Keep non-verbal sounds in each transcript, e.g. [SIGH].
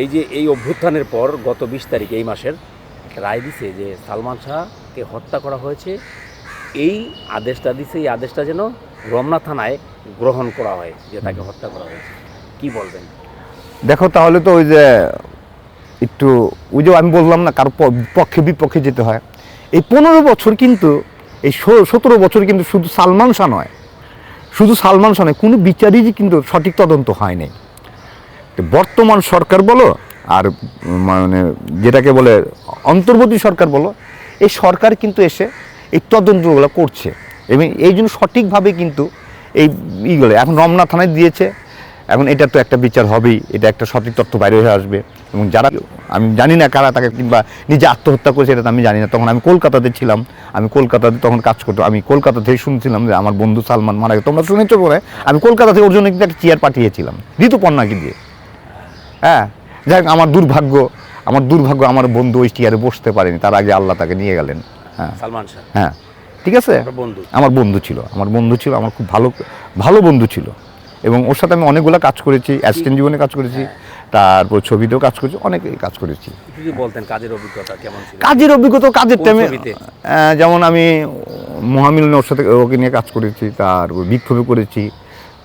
এই যে এই অভ্যুত্থানের পর গত বিশ তারিখ, এই মাসের রায় দিছে যে সালমান শাহকে হত্যা করা হয়েছে। এই আদেশটা দিছে, এই আদেশটা যেন রমনা থানায় গ্রহণ করা হয় যে তাকে হত্যা করা হয়েছে। কি বলবেন? দেখো, তাহলে তো ওই যে একটু, ওই যে আমি বললাম না, কারও পক্ষে বিপক্ষে যেতে হয়। এই পনেরো বছর কিন্তু, এই সতেরো বছর কিন্তু শুধু সালমান শাহ নয়, শুধু সালমান শাহ নয়, কোনো বিচারই কিন্তু সঠিক তদন্ত হয়নি বর্তমান সরকার বলো আর মানে যেটাকে বলে অন্তর্বর্তী সরকার বলো, এই সরকার কিন্তু এসে এই তদন্তগুলো করছে। এবং এই জন্য সঠিকভাবে কিন্তু এই ইগুলো এখন রমনা থানায় দিয়েছে। এখন এটা তো একটা বিচার হবেই, এটা একটা সঠিক তথ্য বাইরে হয়ে আসবে। এবং যারা, আমি জানি না কারা তাকে কিংবা নিজে আত্মহত্যা করেছে এটা আমি জানি না। তখন আমি কলকাতাতে ছিলাম, আমি কলকাতাতে তখন কাজ করতাম আমি কলকাতা থেকে শুনছিলাম যে আমার বন্ধু সালমান মারা গেছে। তোমরা শুনেছো বলে আমি কলকাতা থেকে ওর জন্য কিন্তু একটা চেয়ার পাঠিয়েছিলাম, ঋতুপর্ণাকে দিয়ে। হ্যাঁ যাই হোক, আমার দুর্ভাগ্য আমার দুর্ভাগ্য আমার বন্ধু ওই চেয়ারে বসতে পারেনি তার আগে আল্লাহ তাকে নিয়ে গেলেন। হ্যাঁ। সালমান শাহ হ্যাঁ ঠিক আছে? বন্ধু। আমার বন্ধু ছিল আমার বন্ধু ছিল আমার খুব ভালো ভালো বন্ধু ছিল। এবং ওর সাথে আমি অনেকগুলো কাজ করেছি অ্যাসিস্ট্যান্ট জীবনে কাজ করেছি তারপর ছবিতেও কাজ করেছি অনেক কাজ করেছি। বলতেন কাজের অভিজ্ঞতা কেমন কাজের অভিজ্ঞতা কাজের টাইমে যেমন আমি মহামিলনে ওর সাথে ওকে নিয়ে কাজ করেছি তারপর বিক্ষোভে করেছি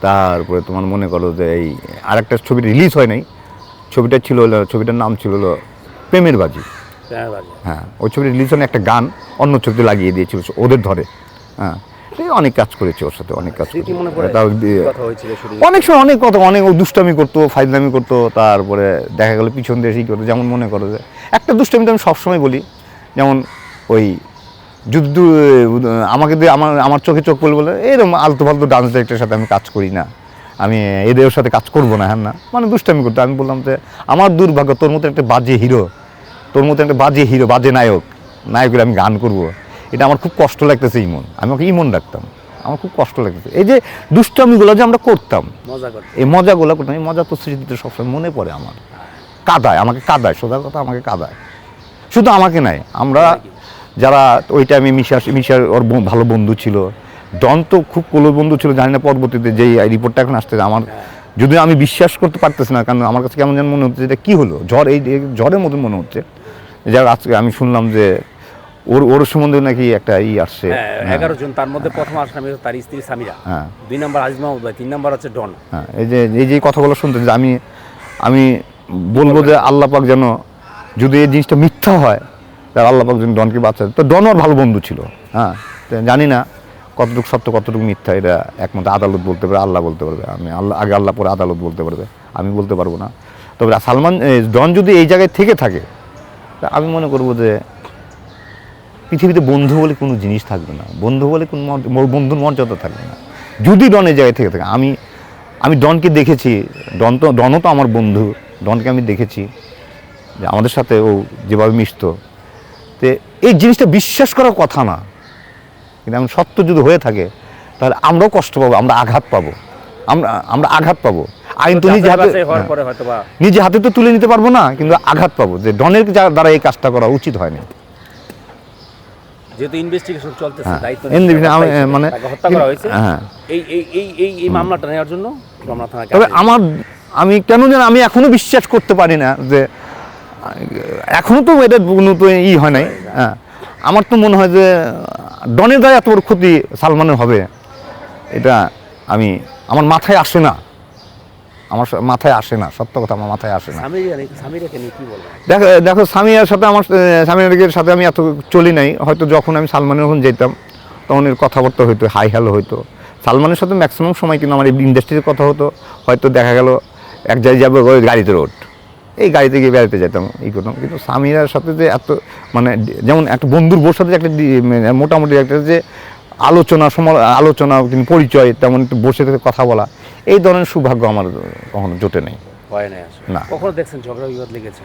তারপরে তোমার মনে করো যে এই আরেকটা ছবি রিলিজ হয় নাই ছবিটা ছিল হলো ছবিটার নাম ছিল হলো প্রেমের বাজি। হ্যাঁ, ওই ছবির রিলিজ হলে একটা গান অন্য ছবিতে লাগিয়ে দিয়েছিল ওদের ধরে। হ্যাঁ অনেক কাজ করেছি ওর সাথে অনেক কাজ অনেক সময় অনেক কথা অনেক দুষ্টামি করতো ফাইজলামি করতো তারপরে দেখা গেলো পিছন দিয়ে সেই করতো যেমন মনে করো যে একটা দুষ্টামি তো আমি সবসময় বলি যেমন ওই যুদ্ধ আমাকে দিয়ে আমার আমার চোখে চোখ পড়লে বলে এরকম আলতু ফালতু ডান্স ডাইরেক্টরের সাথে আমি কাজ করি না। আমি এদের সাথে কাজ করব না হ্যাঁ না? মানে দুষ্টামি করতো আমি বললাম যে আমার দুর্ভাগ্য তোর মতো একটা বাজে হিরো। তোর মতো একটা বাজে হিরো বাজে নায়ক। নায়কের আমি গান করব। এটা আমার খুব কষ্ট লাগতেছে ইমন। আমি ওকে ইমন ডাকতাম। আমার খুব কষ্ট লাগতেছে। এই যে দুষ্টামিগুলো যে আমরা করতাম মজা এই মজাগুলো করতাম এই মজা তো স্মৃতিতে সবসময় মনে পড়ে আমার। কাদায় আমাকে কাদায় সোজা কথা আমাকে কাদায়। শুধু আমাকে নাই আমরা যারা ওই টাইমে মিশা মিশার ওর ভালো বন্ধু ছিল ডন তো খুব কোলো বন্ধু ছিল জানি না পরবর্তীতে যেই রিপোর্টটা এখন আসতেছে। আমার যদি আমি বিশ্বাস করতে পারতেছি না কারণ আমার কাছে কেমন যেন মনে হচ্ছে এটা কী হলো? ঝড় এই ঝড়ের মতন মনে হচ্ছে। যার আজকে আমি শুনলাম যে ওর ওর সম্বন্ধে নাকি একটা ই আসছে। হ্যাঁ হ্যাঁ, এগারো জন তার মধ্যে প্রথম আসামি হচ্ছে তার স্ত্রী সামিরা। হ্যাঁ। দুই নম্বর মাহমুদ ভাই তিন নম্বর হচ্ছে ডন। হ্যাঁ এই যে এই যে কথাগুলো শুনতে যে আমি আমি বলব যে আল্লাহ পাক যেন যদি এই জিনিসটা মিথ্যা হয় তাহলে আল্লাহ পাক যেন ডনকে বাঁচায়। তো ডন ওর ভালো বন্ধু ছিল। হ্যাঁ জানি না কতটুকু সত্য, কতটুকু মিথ্যা, এটা একমাত্র আদালত বলতে পারবে, আল্লাহ বলতে পারবে। আমি আল্লাহ, আগে আল্লাহ, পরে আদালত বলতে পারবে। আমি বলতে পারব না। তবে সালমান ডন যদি এই জায়গায় থেকে থাকে, তা আমি মনে করব যে পৃথিবীতে বন্ধু বলে কোনো জিনিস থাকবে না। বন্ধু বলে কোনো বন্ধুর মর্যাদা থাকবে না। যদি ডন এই জায়গায় থেকে থাকে, আমি আমি ডনকে দেখেছি ডন তো ডনও তো আমার বন্ধু ডনকে আমি দেখেছি, যে আমাদের সাথে ও যেভাবে মিশতো। তে এই জিনিসটা বিশ্বাস করার কথা না। কিন্তু এমন সত্য যদি হয়ে থাকে তাহলে আমরাও কষ্ট পাবো আমরা আঘাত পাবো। আমরা আমরা আঘাত পাবো। আইন তো নিজে হাতে হ্যাঁ। নিজে হাতে তো তুলে নিতে পারব না কিন্তু আঘাত পাবো। যে ডনের দ্বারা এই কাজটা করা উচিত হয়নি। যেহেতু ইনভেস্টিগেশন চলতেছে হ্যাঁ। দায়িত্ব মানে- হত্যা করা হয়েছে। হ্যাঁ। এই এই এই এই মামলাটা নেওয়ার জন্য রমনা থানাকে তবে আমার আমি কেন যেন আমি এখনও বিশ্বাস করতে পারি না যে এখনও তো এটা কোনো তো ই হয় নাই। হ্যাঁ। আমার তো মনে হয় যে ডনের দ্বারা এত বড় ক্ষতি সালমানের হবে? এটা আমি আমার মাথায় আসে না। আমার মাথায় আসে না। সত্য কথা আমার মাথায় আসে না। দেখো দেখো সামিয়ার সাথে আমার সামিয়ার সাথে আমি এত চলি নাই। হয়তো যখন আমি সালমানের যখন যেতাম তখন এর কথাবার্তা হইতো হাই হ্যালো হইতো। সালমানের সাথে ম্যাক্সিমাম সময় কিন্তু আমার এই ইন্ডাস্ট্রির কথা হতো। হয়তো দেখা গেল এক জায়গায় যাবে ওই গাড়িতে রোড। এই গাড়িতে গিয়ে বেড়াতে যেতাম এই করতাম। কিন্তু সামিরার সাথে যে এত মানে যেমন একটা বন্ধুর বোর সাথে একটা মানে মোটামুটি একটা যে আলোচনা সমা আলোচনা কিন্তু পরিচয় তেমন একটু বসে থেকে কথা বলা এই ধরনের সৌভাগ্য আমার কখনো জোটে নেই। হয় না। কখনো দেখছেন ঝগড়া বিবাদ লেগেছে?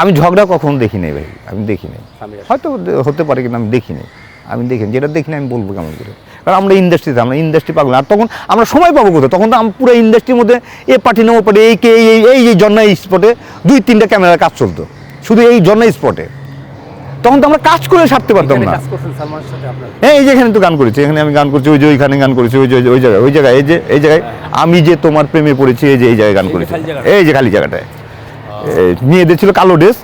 আমি ঝগড়া কখনো দেখি নাই ভাই আমি দেখি নাই। হয়তো হতে পারে কিন্তু আমি দেখিনি আমি দেখিনি যেটা দেখিনি আমি বলব কেমন করে। কারণ আমরা ইন্ডাস্ট্রিতে আমরা ইন্ডাস্ট্রি পাগল আর তখন আমরা সময় পাবো কোথায়? তখন তো আমরা পুরো ইন্ডাস্ট্রির মধ্যে এ পার্টি না ও পার্টি এই কে এই এই এই জন্না স্পটে দুই তিনটা ক্যামেরার কাজ চলতো। শুধু এই জন্না স্পটে তখন তো আমরা কাজ করে সারতে পারতাম না। হ্যাঁ এই যে এখানে তো গান করেছি এখানে আমি গান করছি ওই যে ওইখানে গান করেছি ওই যে ওই জায়গায় ওই জায়গায় এই যে এই জায়গায় আমি যে তোমার প্রেমে পড়েছি এই যে এই জায়গায় গান করেছি। এই যে খালি জায়গাটায়। এই, মেয়েদের ছিল কালো ড্রেস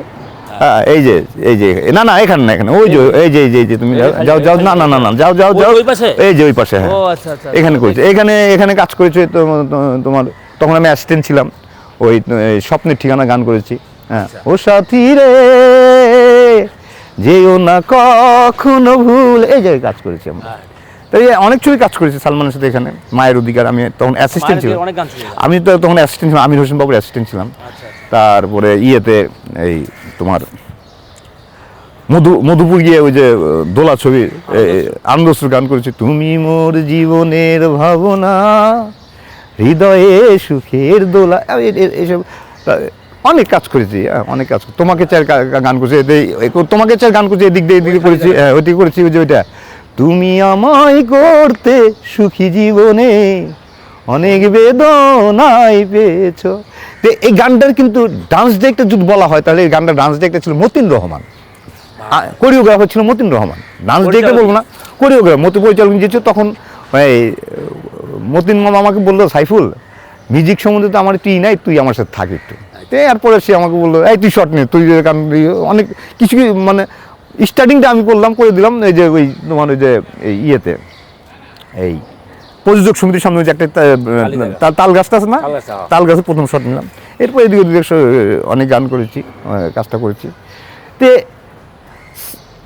এই যে এই যে না না এখানে না এখানে ওই যে এই যে এই যে যে তুমি যাও যাও যাও না না না না যাও যাও যাও ওই পাশে? এই যে ওই পাশে হ্যাঁ। ও আচ্ছা আচ্ছা এখানে করেছে। এখানে এখানে কাজ করেছে তোমার তখন আমি অ্যাসিস্ট্যান্ট ছিলাম ওই স্বপ্নের ঠিকানা গান করেছি হ্যাঁ। আচ্ছা। ও সাথী রে যেও না কখনো ভুল। এই যে কাজ করেছি আমরা। হ্যাঁ। তাই অনেক ছবি কাজ করেছি সালমানের সাথে এখানে মায়ের অধিকার আমি তখন অ্যাসিস্ট্যান্ট ছিলাম। আমি তো তখন অ্যাসিস্ট্যান্ট ছিলাম আমির হোসেন বাবুর অ্যাসিস্ট্যান্ট ছিলাম। আচ্ছা আচ্ছা। তারপরে ইয়েতে এই তোমার মধু মধুপুর গিয়ে ওই যে দোলা ছবি আনন্দস্র গান করেছি তুমি মোর জীবনের ভাবনা হৃদয়ে সুখের দোলা এসব অনেক কাজ করেছি হ্যাঁ, অনেক কাজ তোমাকে চার গান করেছি তোমাকে চার গান করেছি এদিক দিয়ে এদিকে করেছি হ্যাঁ ওইদিকে করেছি ওই যে ওইটা। তুমি আমায় করতে সুখী জীবনে অনেক বেদনায় পেয়েছ। তো এই গানটার কিন্তু ডান্স ডিরেক্টর যদি বলা হয় তাহলে এই গানটা ডান্স ডিরেক্টর ছিল মতিন রহমান। কোরিওগ্রাফার ছিল মতিন রহমান। ডান্স ডিরেক্টর বলব না কোরিওগ্রাফার মতি পরিচালক যে ছিল তখন এই মতিন মামা আমাকে বলল সাইফুল মিউজিক সম্বন্ধে তো আমার তুই নাই তুই আমার সাথে থাক একটু। এরপরে সে আমাকে বলল এই তুই শর্ট নে তুই গান অনেক কিছু কিছু মানে স্টার্টিংটা আমি করলাম করে দিলাম এই যে ওই তোমার ওই যে এই ইয়েতে এই প্রযোজক সমিতির সামনে যে একটা তাল গাছটা আছে না? তাল হ্যাঁ। গাছে প্রথম শট নিলাম। এরপর এদিকে ওদিকে অনেক গান করেছি কাজটা করেছি। তে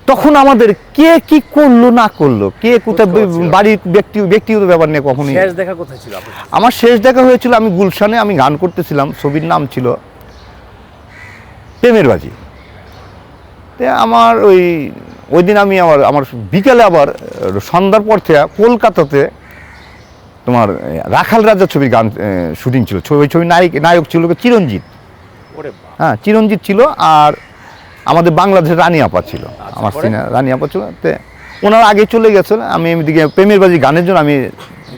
তখন আমাদের কে কি করল না করল কে কোথায় বাড়ির ব্যক্তি ব্যক্তিগত ব্যাপার নিয়ে কখনোই শেষ দেখা কোথায় ছিল আমার শেষ দেখা হয়েছিল আমি গুলশানে আমি গান করতেছিলাম ছবির নাম ছিল প্রেমের বাজি। তে আমার ওই ওই দিন আমি আমার আমার বিকেলে আবার সন্ধ্যার পর থেকে কলকাতাতে তোমার রাখাল রাজা ছবির গান শুটিং ছিল। ছবি ওই ছবির নায়ক নায়ক ছিল চিরঞ্জিত। হ্যাঁ চিরঞ্জিত ছিল আর আমাদের বাংলাদেশের রানী আপা ছিল। আমার পরে? সিনে রানী আপা ছিল। তে ওনারা আগে চলে গেছেন আমি এদিকে প্রেমের বাজি গানের জন্য আমি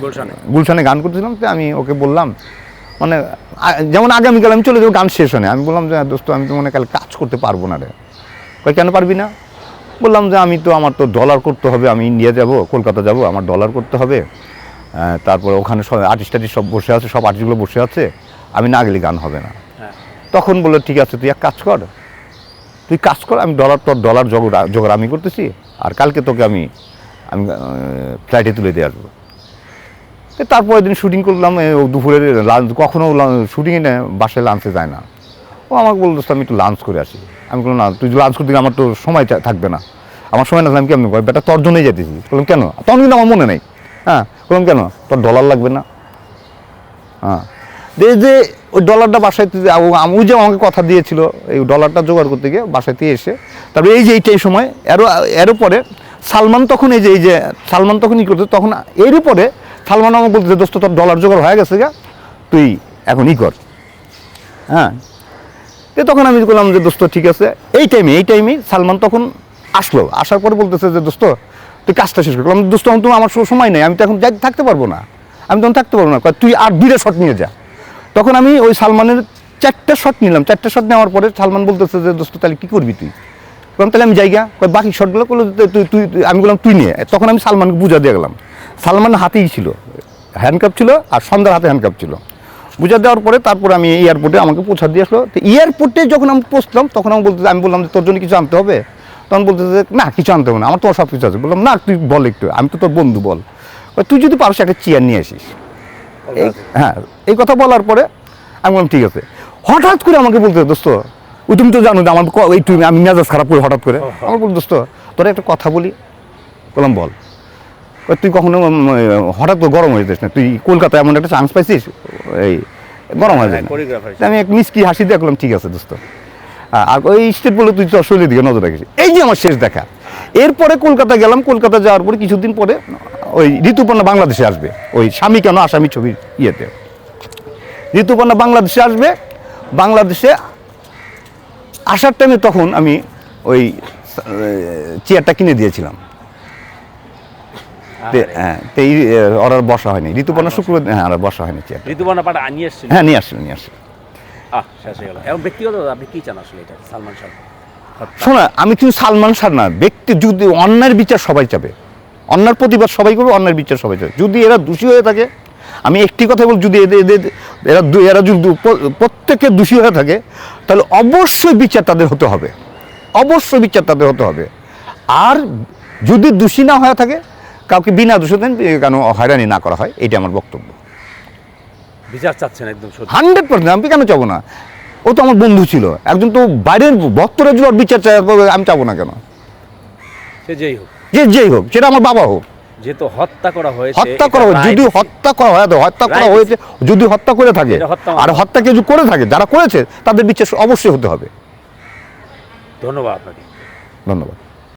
গুলশানে। গুলশানে গান করতেছিলাম। তো আমি ওকে বললাম মানে যেমন আগামীকাল আমি চলে যাব গান শেষ হয় আমি বললাম যে দোস্ত আমি তো মনে হয় কাল কাজ করতে পারব না রে। কই কেন পারবি না? বললাম যে আমি তো আমার তো ডলার করতে হবে। আমি ইন্ডিয়া যাব কলকাতা যাব। আমার ডলার করতে হবে। তারপরে ওখানে সব আর্টিস্ট টার্টিস্ট সব বসে আছে সব আর্টিস্টগুলো বসে আছে আমি না গেলে গান হবে না। হ্যাঁ। তখন বলল ঠিক আছে তুই এক কাজ কর তুই কাজ কর আমি ডলার তোর ডলার জোগাড় আমি করতেছি আর কালকে তোকে আমি আমি ফ্লাইটে তুলে দিয়ে আসব। তারপরের দিন শুটিং করলাম দুপুরের লাঞ্চ কখনও শুটিংয়ে না বাসায় লাঞ্চে যায় না। ও আমাকে বলতো আমি একটু লাঞ্চ করে আসি। আমি বললাম না তুই লাঞ্চ করতে আমার তো সময় থাকবে না। আমার সময় না থাকলে আমি কেমন বেটা তোর জন্যই যেতেছি। বললাম কেন? তখন কিন্তু আমার মনে নেই। হ্যাঁ বললাম কেন? তোর ডলার লাগবে না। হ্যাঁ। যে যে ওই ডলারটা বাসায় আমি যে আমাকে কথা দিয়েছিল, এই ডলারটা জোগাড় করতে গিয়ে বাসাতে এসে, তারপরে এই যে এইটাই সময়, এরও এরও পরে সালমান তখন এই যে এই যে সালমান তখন ই করতো, তখন এর পরে সালমান আমাকে বলতে দোস্ত, তোর ডলার জোগাড় হয়ে গেছে গা, তুই এখন ই কর। হ্যাঁ। তো তখন আমি বললাম যে, দোস্ত, ঠিক আছে। এই টাইমে এই টাইমে সালমান তখন আসলো, আসার পরে বলতেছে যে, দোস্ত তুই কাজটা শেষ করলাম দোস্ত এখন তো আমার সময় নেই, আমি তো এখন থাকতে পারব না। আমি তখন থাকতে পারব না। তুই আর দুইটা শট নিয়ে যা। তখন আমি ওই সালমানের চারটা শট নিলাম। চারটা শট নেওয়ার পরে সালমান বলতেছে যে, দোস্ত, তাহলে কী করবি তুই? বললাম তাহলে আমি জায়গা বাকি শটগুলো করল তুই, তুই- আমি বললাম, তুই নিয়ে তখন আমি সালমানকে বুঝা দিয়ে গেলাম। সালমান হাতেই ছিল হ্যান্ডকাপ ছিল আর সন্ধ্যার হাতে হ্যান্ডকাপ ছিল। বুঝা দেওয়ার পরে তারপরে আমি এয়ারপোর্টে আমাকে পৌঁছা দিয়ে আসলো। তো এয়ারপোর্টে যখন আমি পৌঁছলাম, তখন আমি বলতে, আমি বললাম যে, তোর জন্য কিছু আনতে হবে? তখন বলতে যে না কিছু আনতে হবে না আমার তো সব কিছু আছে। বললাম না তুই বল একটু আমি তো তোর বন্ধু বল। তুই যদি পারস একটা চেয়ার নিয়ে আসিস। এই হ্যাঁ এই কথা বলার পরে আমি বললাম ঠিক আছে। হঠাৎ করে আমাকে বলতে দোস্ত ওই তুমি তো জানো যে আমার এই তুমি আমি মেজাজ খারাপ করে হঠাৎ করে। [LAUGHS] আমার বল দোস্ত তোরা একটা কথা বলি। বললাম বল। তুই কখনো হঠাৎ করে গরম হয়ে যাস না? তুই কলকাতায় এমন একটা চান্স পাইছিস? এই গরম হয়ে যায় না? আমি এক মিসকি হাসি দিয়ে করলাম ঠিক আছে দোস্ত। আর ওই স্টেট বলে তুই তোর শরীরের দিকে নজর রাখিস। এই যে আমার শেষ দেখা এরপরে কলকাতা গেলাম কলকাতা যাওয়ার পরে কিছুদিন পরে ওই ঋতুপর্ণা বাংলাদেশে আসবে ওই স্বামী কেন আসামি ছবির ইয়েতে। ঋতুপর্ণা বাংলাদেশে আসবে বাংলাদেশে আসার টাইমে তখন আমি ওই চেয়ারটা কিনে দিয়েছিলাম। হ্যাঁ তো অর্ডার বসা হয়নি। ঋতুপর্ণা শুক্র হ্যাঁ আর বসা হয়নি চেয়ার ঋতুবর্ণা পাটা আনিয়ে এসেছিল? হ্যাঁ নিয়ে আসলো নিয়ে আসলো এবং ব্যক্তিগত, আপনি কি চান আসলে এটা? সালমান শাহ। শোনা, আমি কিন্তু সালমান শাহ না। ব্যক্তি যদি অন্যায়ের বিচার সবাই চাবে অন্যার প্রতিবাদ সবাই করবে, অন্যায়ের বিচার সবাই চাবে। যদি এরা দোষী হয়ে থাকে, আমি একটি কথা বল যদি এদের এদের, এরা এরা যদি প্রত্যেকে দোষী হয়ে থাকে, তাহলে অবশ্যই বিচার তাদের হতে হবে। অবশ্যই বিচার তাদের হতে হবে। আর যদি দোষী না হয়ে থাকে, কাউকে বিনা দোষে কেন হয়রানি না করা হয় এটা আমার বক্তব্য। বিচার চাচ্ছেন একদম হান্ড্রেড পার্সেন্ট আমি কেন চাবো না? ও তো আমার বন্ধু ছিল একজন তো বাইরের ভক্তরা যদি বিচার চায় আমি চাবো না কেন? সে যেই হোক। যে যেই হোক সেটা আমার বাবা হোক। যেহেতু হত্যা করা হয়েছে হত্যা করা যদি হত্যা করা হয় হত্যা করা হয়েছে যদি হত্যা করে থাকে আর হত্যা কেউ করে থাকে যারা করেছে তাদের বিচার অবশ্যই হতে হবে। ধন্যবাদ আপনাকে। ধন্যবাদ।